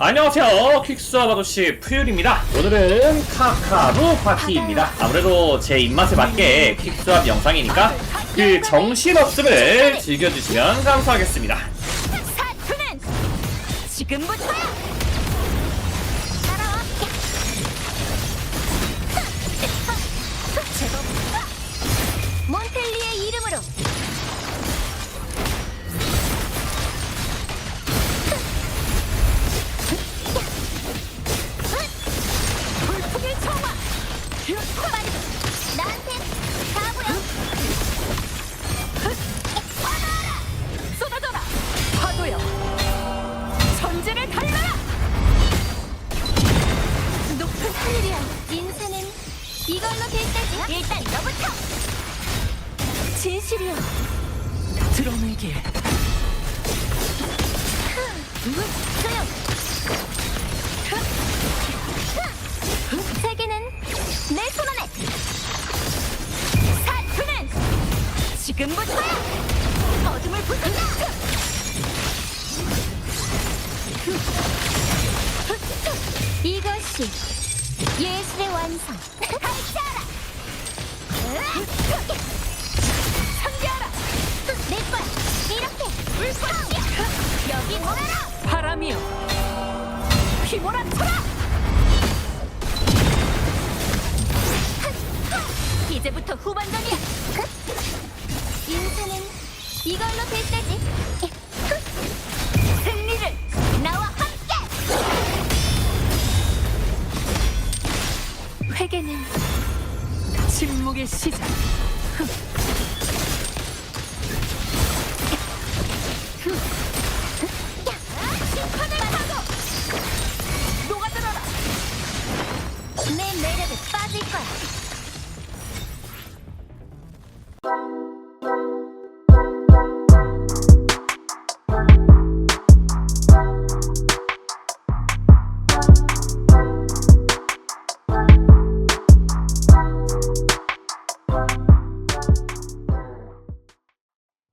안녕하세요. 퀵스와 아저씨 푸율입니다. 오늘은 카카루 파티입니다. 아무래도 제 입맛에 맞게 퀵스와 영상이니까 그 정신없음을 즐겨주시면 감사하겠습니다. 지금부터야. 이걸로 될 때지 일단 너부터. 진실이야 드러내게. 소용. 세계는 내 손안에. 사투는 지금부터야 어둠을 부순다. 이것이 예술의 완성. 가르쳐라! 상대하라 내 거야 이렇게 물파시야 여기 모여라! 바람이여 휘몰아쳐라! 이제부터 후반전이야! 인생은 이걸로 될 때지 회개는 침묵의 시작. 심판을 하고 녹아들어라! 내 매력에 빠질 거야